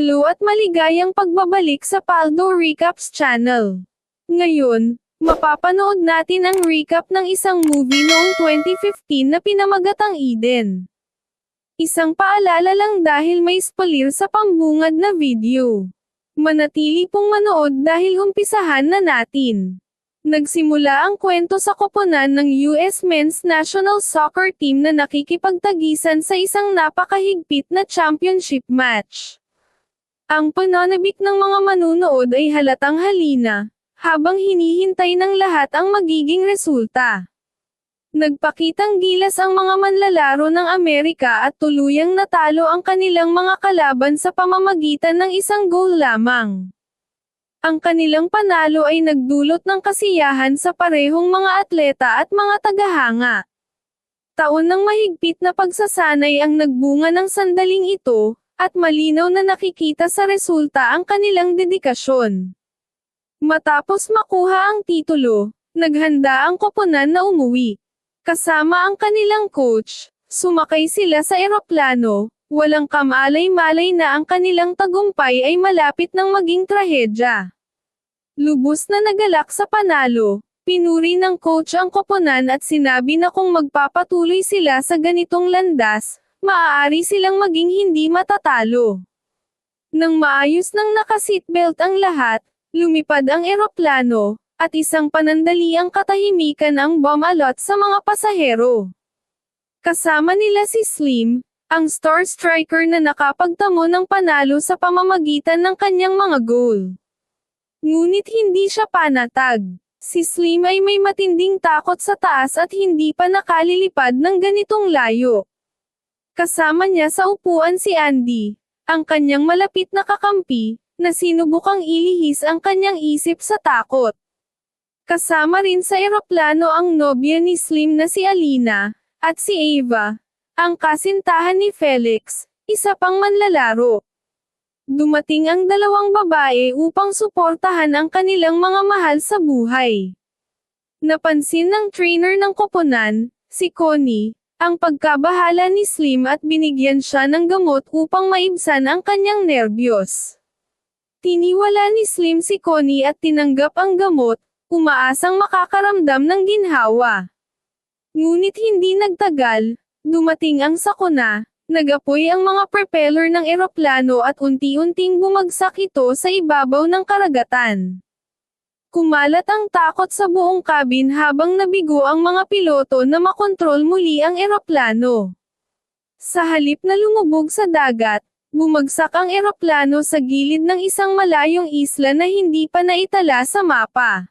Hello at maligayang pagbabalik sa Paldo Recaps channel. Ngayon, mapapanood natin ang recap ng isang movie noong 2015 na pinamagatang Eden. Isang paalala lang dahil may spoiler sa pambungad na video. Manatili pong manood dahil umpisahan na natin. Nagsimula ang kwento sa koponan ng US Men's National Soccer Team na nakikipagtagisan sa isang napakahigpit na championship match. Ang pananabik ng mga manunood ay halatang halina, habang hinihintay ng lahat ang magiging resulta. Nagpakitang gilas ang mga manlalaro ng Amerika at tuluyang natalo ang kanilang mga kalaban sa pamamagitan ng isang goal lamang. Ang kanilang panalo ay nagdulot ng kasiyahan sa parehong mga atleta at mga tagahanga. Taon ng mahigpit na pagsasanay ang nagbunga ng sandaling ito, at malinaw na nakikita sa resulta ang kanilang dedikasyon. Matapos makuha ang titulo, naghanda ang koponan na umuwi. Kasama ang kanilang coach, sumakay sila sa eroplano, walang kamalay-malay na ang kanilang tagumpay ay malapit ng maging trahedya. Lubos na nagalak sa panalo, pinuri ng coach ang koponan at sinabi na kung magpapatuloy sila sa ganitong landas, maaari silang maging hindi matatalo. Nang maayos nang nakaseatbelt ang lahat, lumipad ang eroplano, at isang panandaliang katahimikan ang bumalot sa mga pasahero. Kasama nila si Slim, ang star striker na nakapagtamo ng panalo sa pamamagitan ng kanyang mga goal. Ngunit hindi siya panatag. Si Slim ay may matinding takot sa taas at hindi pa nakalilipad ng ganitong layo. Kasama niya sa upuan si Andy, ang kanyang malapit na kakampi, na sinubukang ilihis ang kanyang isip sa takot. Kasama rin sa eroplano ang nobya ni Slim na si Alina, at si Ava, ang kasintahan ni Felix, isa pang manlalaro. Dumating ang dalawang babae upang suportahan ang kanilang mga mahal sa buhay. Napansin ng trainer ng koponan, si Connie, ang pagkabahala ni Slim at binigyan siya ng gamot upang maibsan ang kanyang nerbiyos. Tiniwala ni Slim si Connie at tinanggap ang gamot, umaasang makakaramdam ng ginhawa. Ngunit hindi nagtagal, dumating ang sakuna, nagapoy ang mga propeller ng eroplano at unti-unting bumagsak ito sa ibabaw ng karagatan. Kumalat ang takot sa buong cabin habang nabigo ang mga piloto na makontrol muli ang eroplano. Sa halip na lumubog sa dagat, bumagsak ang eroplano sa gilid ng isang malayong isla na hindi pa naitala sa mapa.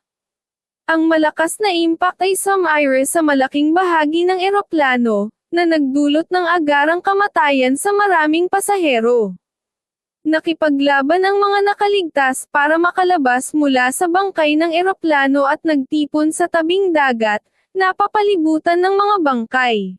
Ang malakas na impact ay sumire sa malaking bahagi ng eroplano, na nagdulot ng agarang kamatayan sa maraming pasahero. Nakipaglaban ang mga nakaligtas para makalabas mula sa bangkay ng eroplano at nagtipon sa tabing dagat, napapalibutan ng mga bangkay.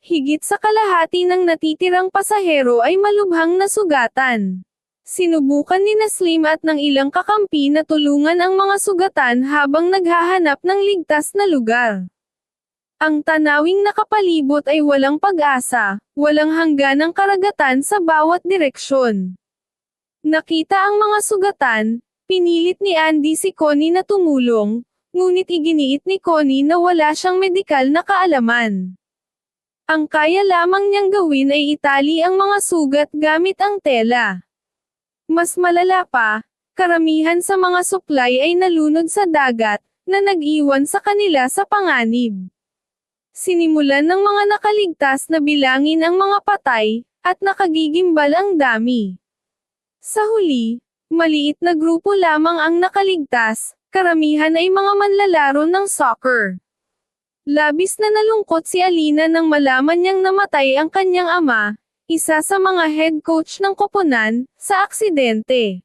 Higit sa kalahati ng natitirang pasahero ay malubhang nasugatan. Sinubukan ni Naslim at ng ilang kakampi na tulungan ang mga sugatan habang naghahanap ng ligtas na lugar. Ang tanawing nakapalibot ay walang pag-asa, walang hangganang karagatan sa bawat direksyon. Nakita ang mga sugatan, pinilit ni Andy si Connie na tumulong, ngunit iginiit ni Connie na wala siyang medikal na kaalaman. Ang kaya lamang niyang gawin ay itali ang mga sugat gamit ang tela. Mas malala pa, karamihan sa mga suklay ay nalunod sa dagat, na nag-iwan sa kanila sa panganib. Sinimulan ng mga nakaligtas na bilangin ang mga patay, at nakagigimbal ang dami. Sa huli, maliit na grupo lamang ang nakaligtas, karamihan ay mga manlalaro ng soccer. Labis na nalungkot si Alina nang malaman niyang namatay ang kanyang ama, isa sa mga head coach ng koponan, sa aksidente.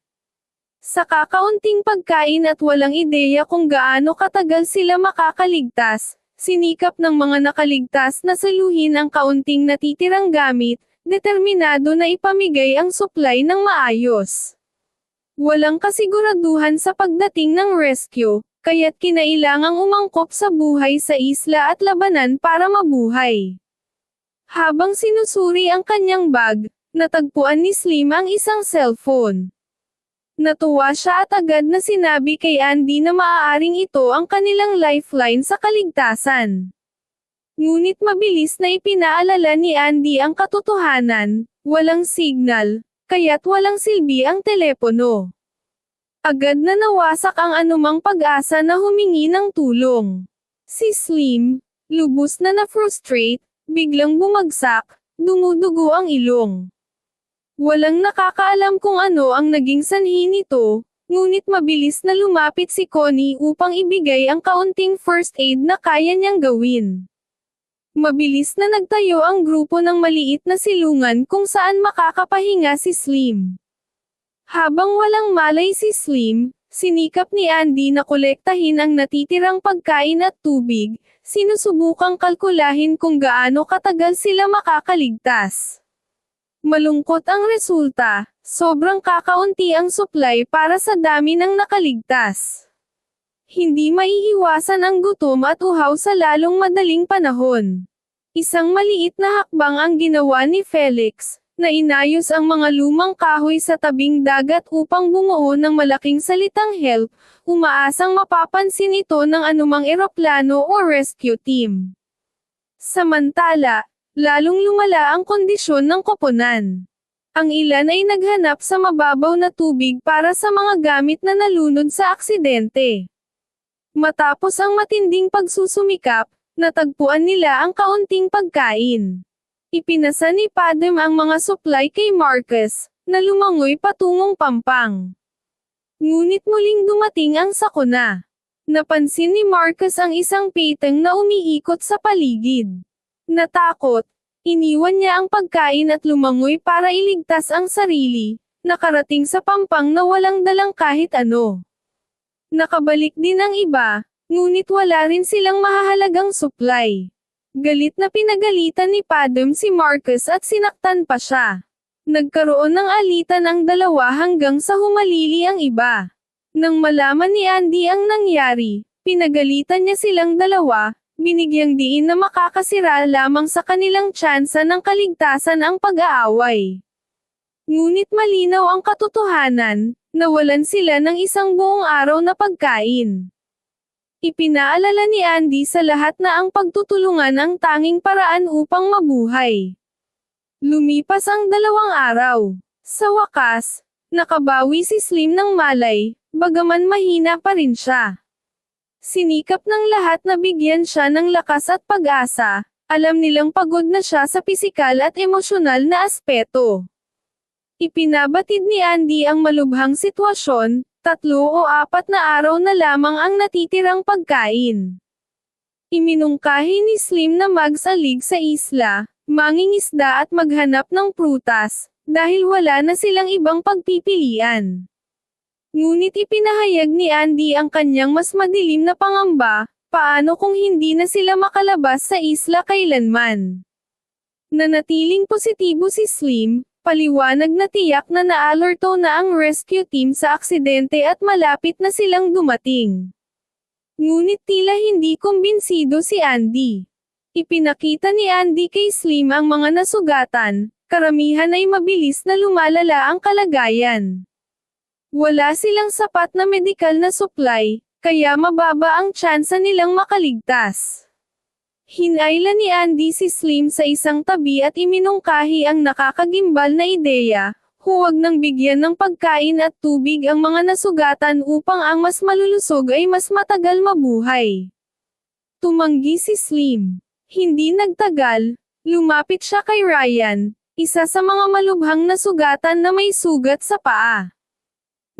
Sa kakaunting pagkain at walang ideya kung gaano katagal sila makakaligtas, sinikap ng mga nakaligtas na saluhin ang kaunting natitirang gamit, determinado na ipamigay ang supply ng maayos. Walang kasiguraduhan sa pagdating ng rescue, kaya't kinailangang umangkop sa buhay sa isla at labanan para mabuhay. Habang sinusuri ang kanyang bag, natagpuan ni Slim ang isang cellphone. Natuwa siya at agad na sinabi kay Andy na maaaring ito ang kanilang lifeline sa kaligtasan. Ngunit mabilis na ipinaalala ni Andy ang katotohanan, walang signal, kaya't walang silbi ang telepono. Agad na nawasak ang anumang pag-asa na humingi ng tulong. Si Slim, lubos na na-frustrate, biglang bumagsak, dumudugo ang ilong. Walang nakakaalam kung ano ang naging sanhi nito, ngunit mabilis na lumapit si Connie upang ibigay ang kaunting first aid na kaya niyang gawin. Mabilis na nagtayo ang grupo ng maliit na silungan kung saan makakapahinga si Slim. Habang walang malay si Slim, sinikap ni Andy na kolektahin ang natitirang pagkain at tubig, sinusubukang kalkulahin kung gaano katagal sila makakaligtas. Malungkot ang resulta, sobrang kakaunti ang supply para sa dami ng nakaligtas. Hindi maiiwasan ang gutom at uhaw sa lalong madaling panahon. Isang maliit na hakbang ang ginawa ni Felix, na inayos ang mga lumang kahoy sa tabing dagat upang bumuo ng malaking salitang help, umaasang mapapansin ito ng anumang eroplano o rescue team. Samantala, lalong lumala ang kondisyon ng koponan. Ang ilan ay naghanap sa mababaw na tubig para sa mga gamit na nalunod sa aksidente. Matapos ang matinding pagsusumikap, natagpuan nila ang kaunting pagkain. Ipinasa ni Padem ang mga supply kay Marcus, na lumangoy patungong pampang. Ngunit muling dumating ang sakuna. Napansin ni Marcus ang isang piteng na umiikot sa paligid. Natakot, iniwan niya ang pagkain at lumangoy para iligtas ang sarili, nakarating sa pampang na walang dalang kahit ano. Nakabalik din ang iba, ngunit wala rin silang mahahalagang supply. Galit na pinagalitan ni Padum si Marcus at sinaktan pa siya. Nagkaroon ng alitan ang dalawa hanggang sa humalili ang iba. Nang malaman ni Andy ang nangyari, pinagalitan niya silang dalawa, binigyang diin na makakasira lamang sa kanilang tsansa ng kaligtasan ang pag-aaway. Ngunit malinaw ang katotohanan, nawalan sila ng isang buong araw na pagkain. Ipinaalala ni Andy sa lahat na ang pagtutulungan ang tanging paraan upang mabuhay. Lumipas ang dalawang araw. Sa wakas, nakabawi si Slim ng malay, bagaman mahina pa rin siya. Sinikap ng lahat na bigyan siya ng lakas at pag-asa, alam nilang pagod na siya sa pisikal at emosyonal na aspeto. Ipinabatid ni Andy ang malubhang sitwasyon, tatlo o apat na araw na lamang ang natitirang pagkain. Iminungkahi ni Slim na magsalig sa isla, mangingisda at maghanap ng prutas, dahil wala na silang ibang pagpipilian. Ngunit ipinahayag ni Andy ang kanyang mas madilim na pangamba, paano kung hindi na sila makalabas sa isla kailanman. Nanatiling positibo si Slim, paliwanag na tiyak na naalerto na ang rescue team sa aksidente at malapit na silang dumating. Ngunit tila hindi kumbinsido si Andy. Ipinakita ni Andy kay Slim ang mga nasugatan, karamihan ay mabilis na lumalala ang kalagayan. Wala silang sapat na medikal na supply, kaya mababa ang tsansa nilang makaligtas. Hinayla ni Andy si Slim sa isang tabi at iminungkahi ang nakakagimbal na ideya, huwag nang bigyan ng pagkain at tubig ang mga nasugatan upang ang mas malulusog ay mas matagal mabuhay. Tumanggi si Slim. Hindi nagtagal, lumapit siya kay Ryan, isa sa mga malubhang nasugatan na may sugat sa paa.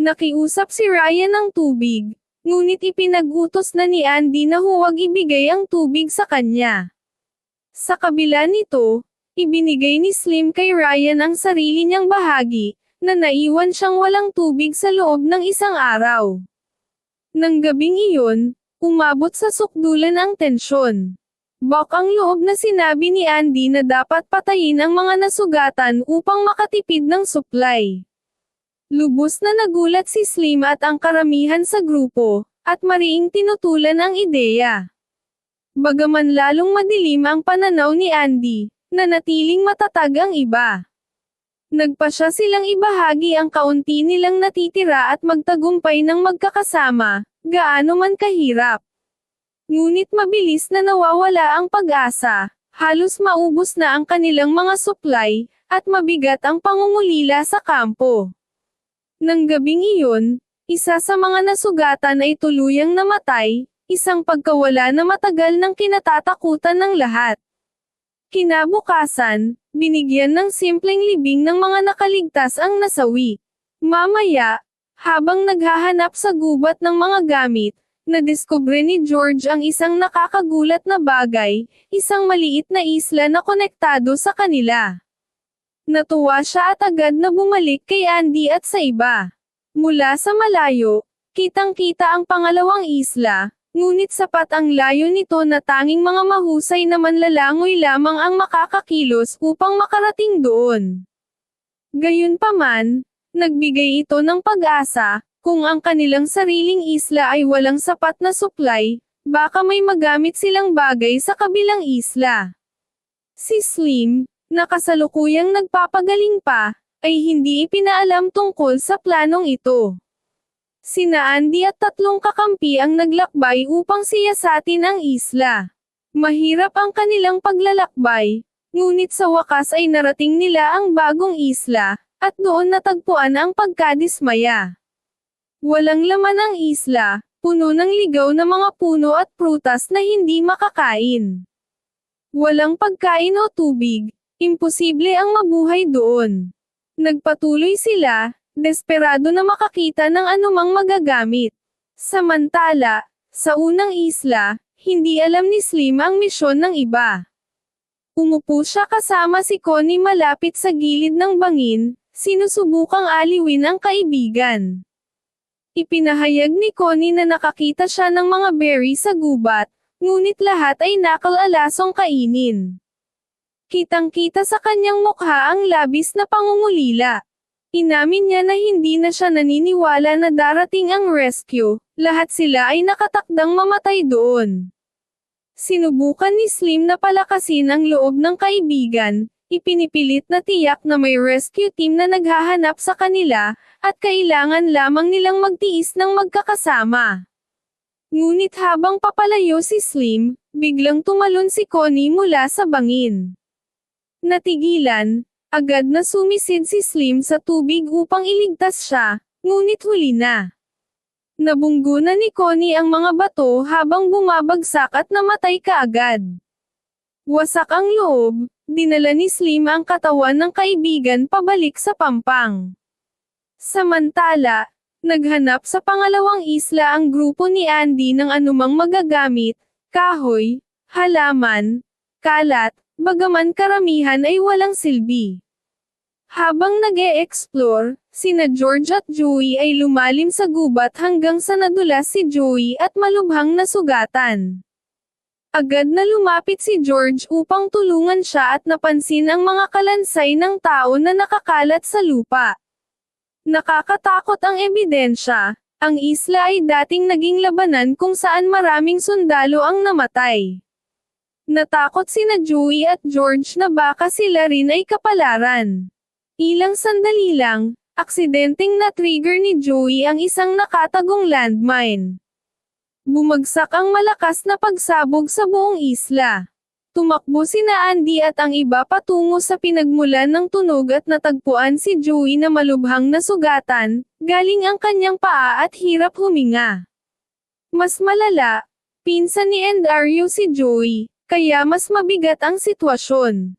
Nakiusap si Ryan ng tubig, ngunit ipinag-utos na ni Andy na huwag ibigay ang tubig sa kanya. Sa kabila nito, ibinigay ni Slim kay Ryan ang sarili niyang bahagi, na naiwan siyang walang tubig sa loob ng isang araw. Nang gabing iyon, umabot sa sukdulan ang tensyon. Bak ang loob na sinabi ni Andy na dapat patayin ang mga nasugatan upang makatipid ng supply. Lubos na nagulat si Slim at ang karamihan sa grupo, at mariing tinutulan ang ideya. Bagaman lalong madilim ang pananaw ni Andy, nanatiling matatag ang iba. Nagpasya silang ibahagi ang kaunti nilang natitira at magtagumpay ng magkakasama, gaano man kahirap. Ngunit mabilis na nawawala ang pag-asa, halos maubos na ang kanilang mga supply, at mabigat ang pangungulila sa kampo. Nang gabing iyon, isa sa mga nasugatan ay tuluyang namatay, isang pagkawala na matagal ng kinatatakutan ng lahat. Kinabukasan, binigyan ng simpleng libing ng mga nakaligtas ang nasawi. Mamaya, habang naghahanap sa gubat ng mga gamit, nadiskubre ni George ang isang nakakagulat na bagay, isang maliit na isla na konektado sa kanila. Natuwa siya at agad na bumalik kay Andy at sa iba. Mula sa malayo, kitang-kita ang pangalawang isla, ngunit sapat ang layo nito na tanging mga mahusay na manlalangoy lamang ang makakakilos upang makarating doon. Gayunpaman, nagbigay ito ng pag-asa, kung ang kanilang sariling isla ay walang sapat na supply, baka may magamit silang bagay sa kabilang isla. Si Slim, na kasalukuyang nagpapagaling pa, ay hindi ipinaalam tungkol sa planong ito. Sina Andy at tatlong kakampi ang naglakbay upang siyasatin ang isla. Mahirap ang kanilang paglalakbay, ngunit sa wakas ay narating nila ang bagong isla, at doon natagpuan ang pagkadismaya. Walang laman ang isla, puno ng ligaw na mga puno at prutas na hindi makakain. Walang pagkain o tubig, imposible ang mabuhay doon. Nagpatuloy sila, desperado na makakita ng anumang magagamit. Samantala, sa unang isla, hindi alam ni Slim ang misyon ng iba. Umupo siya kasama si Connie malapit sa gilid ng bangin, sinusubukang aliwin ang kaibigan. Ipinahayag ni Connie na nakakita siya ng mga berry sa gubat, ngunit lahat ay nakalalasong kainin. Kitang-kita sa kanyang mukha ang labis na pangungulila. Inamin niya na hindi na siya naniniwala na darating ang rescue, lahat sila ay nakatakdang mamatay doon. Sinubukan ni Slim na palakasin ang loob ng kaibigan, ipinipilit na tiyak na may rescue team na naghahanap sa kanila, at kailangan lamang nilang magtiis ng magkakasama. Ngunit habang papalayo si Slim, biglang tumalon si Connie mula sa bangin. Natigilan, agad na sumisid si Slim sa tubig upang iligtas siya, ngunit huli na. Nabunggo na ni Connie ang mga bato habang bumabagsak at namatay kaagad. Wasak ang loob, dinala ni Slim ang katawan ng kaibigan pabalik sa pampang. Samantala, naghanap sa pangalawang isla ang grupo ni Andy ng anumang magagamit, kahoy, halaman, kalat, bagaman karamihan ay walang silbi. Habang nag explore sina George at Joey ay lumalim sa gubat hanggang sa nadulas si Joey at malubhang nasugatan. Agad na lumapit si George upang tulungan siya at napansin ang mga kalansay ng tao na nakakalat sa lupa. Nakakatakot ang ebidensya, ang isla ay dating naging labanan kung saan maraming sundalo ang namatay. Natakot sina Joey at George na baka sila rin ay kapalaran. Ilang sandali lang, aksidenteng na-trigger ni Joey ang isang nakatagong landmine. Bumagsak ang malakas na pagsabog sa buong isla. Tumakbo sina Andy at ang iba patungo sa pinagmulan ng tunog at natagpuan si Joey na malubhang nasugatan, galing ang kanyang paa at hirap huminga. Mas malala, pinsan ni Endario si Joey, kaya mas mabigat ang sitwasyon.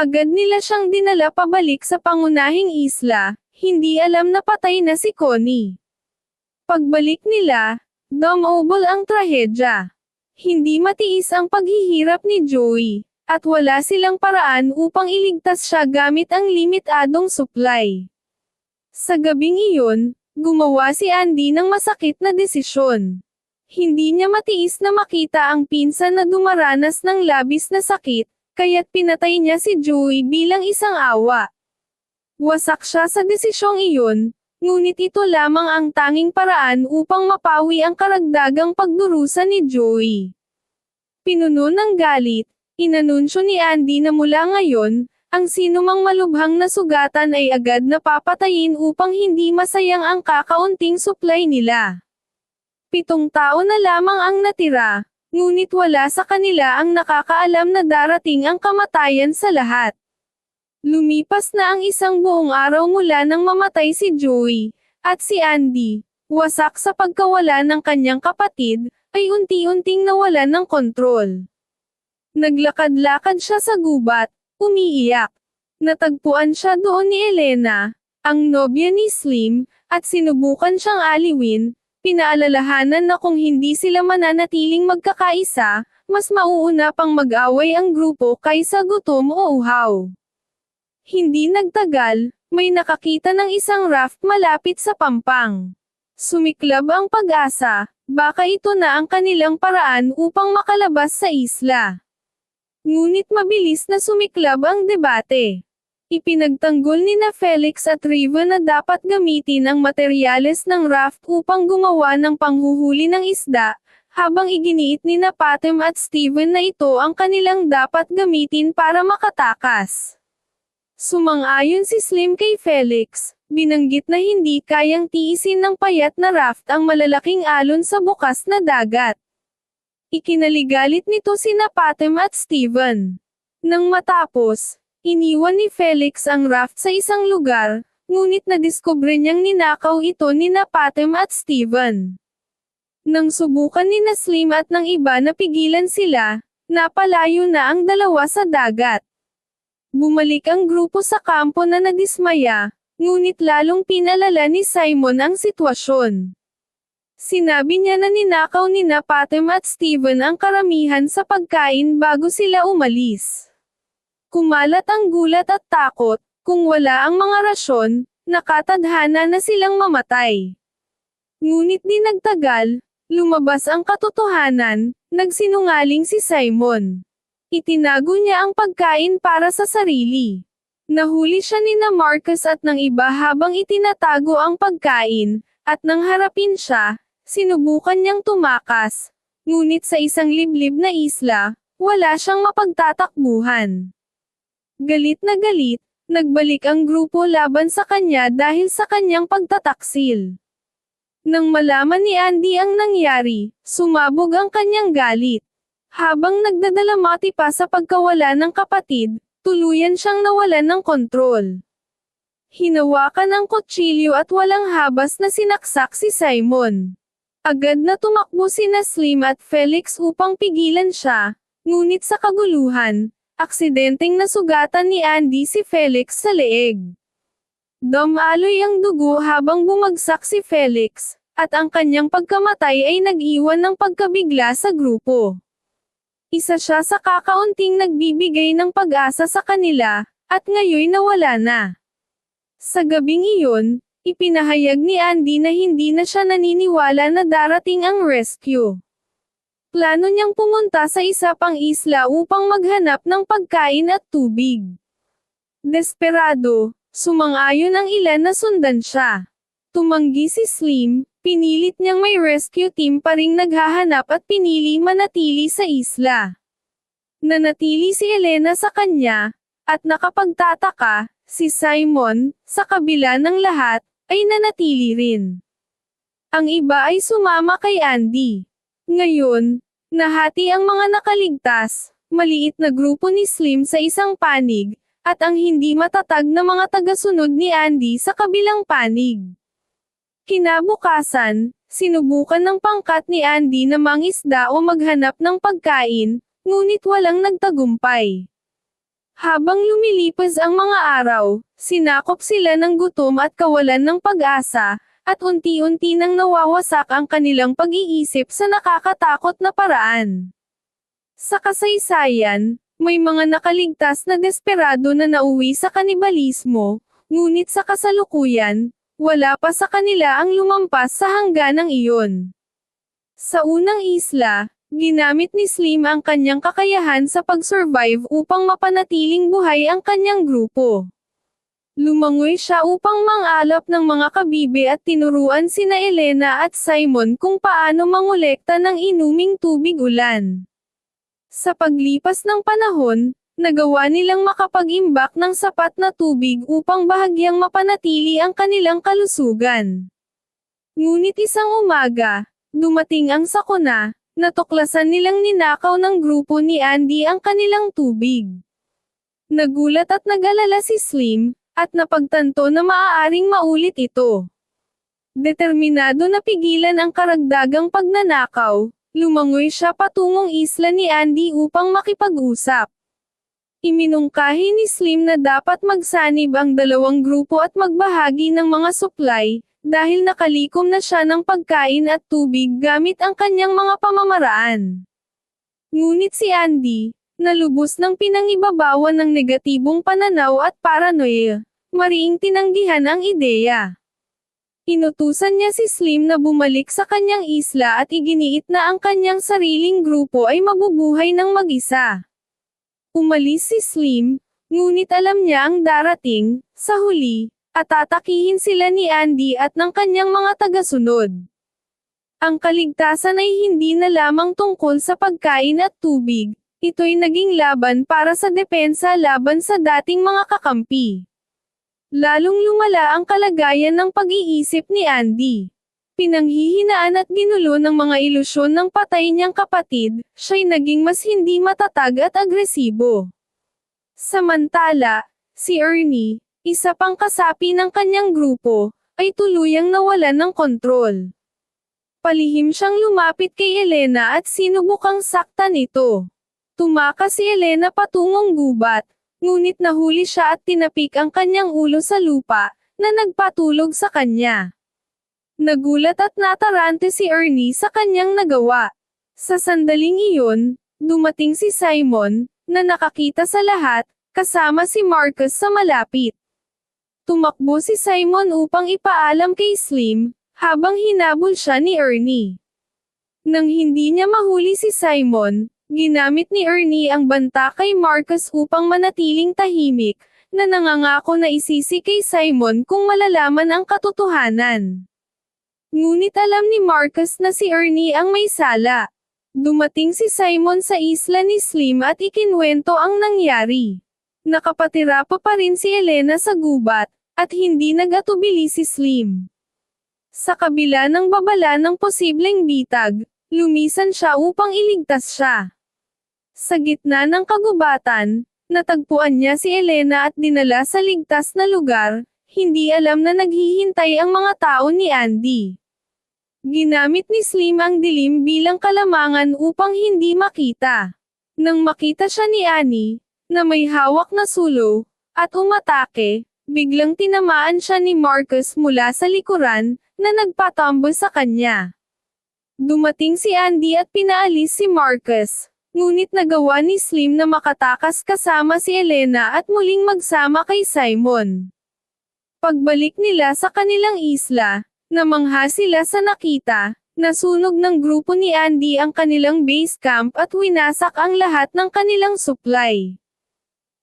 Agad nila siyang dinala pabalik sa pangunahing isla, hindi alam na patay na si Connie. Pagbalik nila, dumobol ang trahedya. Hindi matiis ang paghihirap ni Joey, at wala silang paraan upang iligtas siya gamit ang limitadong supply. Sa gabing iyon, gumawa si Andy ng masakit na desisyon. Hindi niya matiis na makita ang pinsan na dumaranas ng labis na sakit, kaya't pinatay niya si Joey bilang isang awa. Wasak siya sa desisyong iyon, ngunit ito lamang ang tanging paraan upang mapawi ang karagdagang pagdurusa ni Joey. Pinuno ng galit, inanunsyo ni Andy na mula ngayon, ang sinumang malubhang na sugatan ay agad na papatayin upang hindi masayang ang kakaunting supply nila. Pitong tao na lamang ang natira, ngunit wala sa kanila ang nakakaalam na darating ang kamatayan sa lahat. Lumipas na ang isang buong araw mula nang mamatay si Joey, at si Andy, wasak sa pagkawala ng kanyang kapatid, ay unti-unting nawalan ng kontrol. Naglakad-lakad siya sa gubat, umiiyak. Natagpuan siya doon ni Elena, ang nobya ni Slim, at sinubukan siyang aliwin, pinaalalahanan na kung hindi sila mananatiling magkakaisa, mas mauuna pang mag-away ang grupo kaysa gutom o uhaw. Hindi nagtagal, may nakakita ng isang raft malapit sa pampang. Sumiklab ang pag-asa, baka ito na ang kanilang paraan upang makalabas sa isla. Ngunit mabilis na sumiklab ang debate. Ipinagtanggol ni na Felix at Riva na dapat gamitin ang materyales ng raft upang gumawa ng panghuhuli ng isda, habang iginiit ni na Patem at Steven na ito ang kanilang dapat gamitin para makatakas. Sumang-ayon si Slim kay Felix, binanggit na hindi kayang tiisin ng payat na raft ang malalaking alon sa bukas na dagat. Ikinaligalit nito sina Patem at Steven. Nang matapos, iniwan ni Felix ang raft sa isang lugar, ngunit nadiskubre niyang ninakaw ito ni na Patem at Steven. Nang subukan ni na Slim at ng iba na pigilan sila, napalayo na ang dalawa sa dagat. Bumalik ang grupo sa kampo na nadismaya, ngunit lalong pinalala ni Simon ang sitwasyon. Sinabi niya na ninakaw ni na Patem at Steven ang karamihan sa pagkain bago sila umalis. Kumalat ang gulat at takot, kung wala ang mga rasyon, nakatadhana na silang mamatay. Ngunit di nagtagal, lumabas ang katotohanan, nagsinungaling si Simon. Itinago niya ang pagkain para sa sarili. Nahuli siya ni na Marcus at ng iba habang itinatago ang pagkain, at nang harapin siya, sinubukan niyang tumakas. Ngunit sa isang liblib na isla, wala siyang mapagtatakbuhan. Galit na galit, nagbalik ang grupo laban sa kanya dahil sa kanyang pagtataksil. Nang malaman ni Andy ang nangyari, sumabog ang kanyang galit. Habang nagdadalamati pa sa pagkawala ng kapatid, tuluyan siyang nawalan ng kontrol. Hinawakan ang kutsilyo at walang habas na sinaksak si Simon. Agad na tumakbo si Slim at Felix upang pigilan siya, ngunit sa kaguluhan, aksidenteng nasugatan ni Andy si Felix sa leeg. Dumaloy ang dugo habang bumagsak si Felix, at ang kanyang pagkamatay ay nag-iwan ng pagkabigla sa grupo. Isa siya sa kakaunting nagbibigay ng pag-asa sa kanila, at ngayon nawala na. Sa gabing iyon, ipinahayag ni Andy na hindi na siya naniniwala na darating ang rescue. Plano niyang pumunta sa isa pang isla upang maghanap ng pagkain at tubig. Desperado, sumang-ayon ang ilan na sundan siya. Tumanggi si Slim, Pinilit niyang may rescue team pa ring naghahanap at pinili manatili sa isla. Nanatili si Elena sa kanya, at nakapagtataka, si Simon, sa kabila ng lahat, ay nanatili rin. Ang iba ay sumama kay Andy. Ngayon, nahati ang mga nakaligtas, maliit na grupo ni Slim sa isang panig, at ang hindi matatag na mga tagasunod ni Andy sa kabilang panig. Kinabukasan, sinubukan ng pangkat ni Andy na mangisda o maghanap ng pagkain, ngunit walang nagtagumpay. Habang lumilipas ang mga araw, sinakop sila ng gutom at kawalan ng pag-asa, at unti-unti nang nawawasak ang kanilang pag-iisip sa nakakatakot na paraan. Sa kasaysayan, may mga nakaligtas na desperado na nauwi sa kanibalismo, ngunit sa kasalukuyan, wala pa sa kanila ang lumampas sa hangganang iyon. Sa unang isla, ginamit ni Slim ang kanyang kakayahan sa pag-survive upang mapanatiling buhay ang kanyang grupo. Lumangoy siya upang mangalap ng mga kabibe at tinuruan sina Elena at Simon kung paano mangolekta ng inuming tubig ulan. Sa paglipas ng panahon, nagawa nilang makapag-imbak ng sapat na tubig upang bahagyang mapanatili ang kanilang kalusugan. Ngunit isang umaga, dumating ang sakuna, natuklasan nilang ninakaw ng grupo ni Andy ang kanilang tubig. Nagulat at nag-alala si Slim, at napagtanto na maaaring maulit ito. Determinado na pigilan ang karagdagang pagnanakaw, lumangoy siya patungong isla ni Andy upang makipag-usap. Iminungkahi ni Slim na dapat magsanib ang dalawang grupo at magbahagi ng mga supply, dahil nakalikom na siya ng pagkain at tubig gamit ang kanyang mga pamamaraan. Ngunit si Andy, na lubos ng pinangibabawan ng negatibong pananaw at paranoia, mariing tinanggihan ang ideya. Inutusan niya si Slim na bumalik sa kanyang isla at iginiit na ang kanyang sariling grupo ay mabubuhay ng mag-isa. Umalis si Slim, ngunit alam niya ang darating, sa huli, at tatakihin sila ni Andy at ng kanyang mga tagasunod. Ang kaligtasan ay hindi na lamang tungkol sa pagkain at tubig, ito'y naging laban para sa depensa laban sa dating mga kakampi. Lalong lumala ang kalagayan ng pag-iisip ni Andy. Pinanghihinaan at ginulo ng mga ilusyon ng patay niyang kapatid, siya'y naging mas hindi matatag at agresibo. Samantala, si Ernie, isa pang kasapi ng kanyang grupo, ay tuluyang nawalan ng kontrol. Palihim siyang lumapit kay Elena at sinubukang saktan ito. Tumakas si Elena patungong gubat, ngunit nahuli siya at tinapik ang kanyang ulo sa lupa, na nagpatulog sa kanya. Nagulat at natarante si Ernie sa kanyang nagawa. Sa sandaling iyon, dumating si Simon, na nakakita sa lahat, kasama si Marcus sa malapit. Tumakbo si Simon upang ipaalam kay Slim, habang hinabol siya ni Ernie. Nang hindi niya mahuli si Simon, Ginamit ni Ernie ang banta kay Marcus upang manatiling tahimik, na nangangako na isisi kay Simon kung malalaman ang katotohanan. Ngunit alam ni Marcus na si Ernie ang may sala. Dumating si Simon sa isla ni Slim at ikinwento ang nangyari. Nakapatira pa pa rin si Elena sa gubat, at hindi nagatubili si Slim. Sa kabila ng babala ng posibleng bitag, lumisan siya upang iligtas siya. Sa gitna ng kagubatan, natagpuan niya si Elena at dinala sa ligtas na lugar, hindi alam na naghihintay ang mga tao ni Andy. Ginamit ni Slim ang dilim bilang kalamangan upang hindi makita. Nang makita siya ni Annie, na may hawak na sulo, at umatake, biglang tinamaan siya ni Marcus mula sa likuran, na nagpatambo sa kanya. Dumating si Andy at pinaalis si Marcus, Ngunit nagawa ni Slim na makatakas kasama si Elena at muling magsama kay Simon. Pagbalik nila sa kanilang isla, namangha sila sa nakita, nasunog ng grupo ni Andy ang kanilang base camp at winasak ang lahat ng kanilang supply.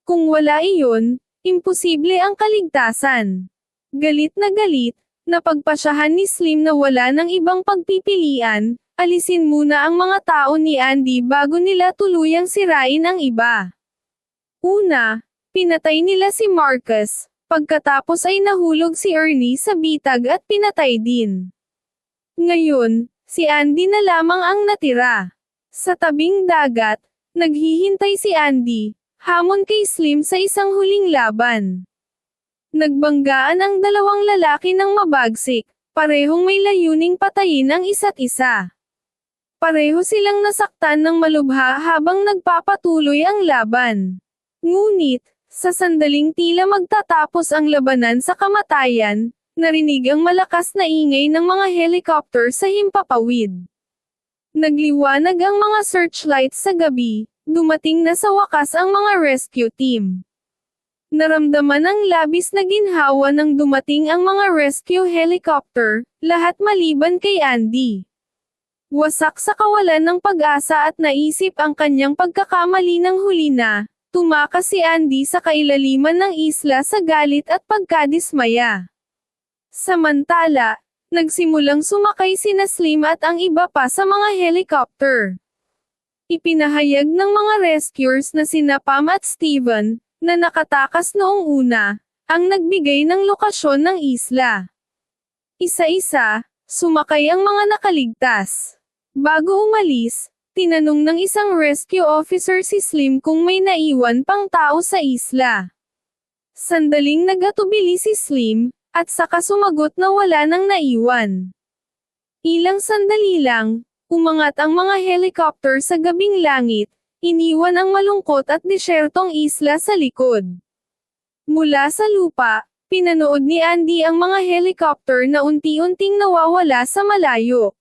Kung wala iyon, imposible ang kaligtasan. Galit na galit, napagpasyahan ni Slim na wala ng ibang pagpipilian, Alisin muna ang mga tao ni Andy bago nila tuluyang sirain ang iba. Una, pinatay nila si Marcus, pagkatapos ay nahulog si Ernie sa bitag at pinatay din. Ngayon, si Andy na lamang ang natira. Sa tabing dagat, naghihintay si Andy, hamon kay Slim sa isang huling laban. Nagbanggaan ang dalawang lalaki ng mabagsik, parehong may layuning patayin ang isa't isa. Pareho silang nasaktan ng malubha habang nagpapatuloy ang laban. Ngunit, sa sandaling tila magtatapos ang labanan sa kamatayan, narinig ang malakas na ingay ng mga helicopter sa himpapawid. Nagliwanag ang mga searchlights sa gabi, dumating na sa wakas ang mga rescue team. Naramdaman ang labis na ginhawa nang dumating ang mga rescue helicopter, lahat maliban kay Andy. Wasak sa kawalan ng pag-asa at naisip ang kanyang pagkakamali ng huli na, tumakas si Andy sa kailaliman ng isla sa galit at pagkadismaya. Samantala, nagsimulang sumakay sina Slim at ang iba pa sa mga helicopter. Ipinahayag ng mga rescuers na sina Pam at Steven, na nakatakas noong una, ang nagbigay ng lokasyon ng isla. Isa-isa, sumakay ang mga nakaligtas. Bago umalis, tinanong ng isang rescue officer si Slim kung may naiwan pang tao sa isla. Sandaling nagatubili si Slim, at saka sumagot na wala nang naiwan. Ilang sandali lang, umangat ang mga helicopter sa gabing langit, iniwan ang malungkot at disyertong isla sa likod. Mula sa lupa, pinanood ni Andy ang mga helicopter na unti-unting nawawala sa malayo.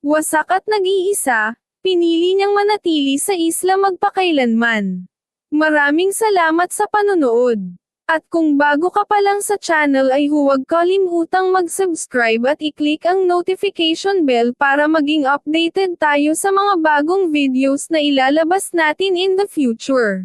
Wasak at nag-iisa, pinili niyang manatili sa isla magpakailanman. Maraming salamat sa panonood. At kung bago ka pa lang sa channel ay huwag kalimutang mag-subscribe at i-click ang notification bell para maging updated tayo sa mga bagong videos na ilalabas natin in the future.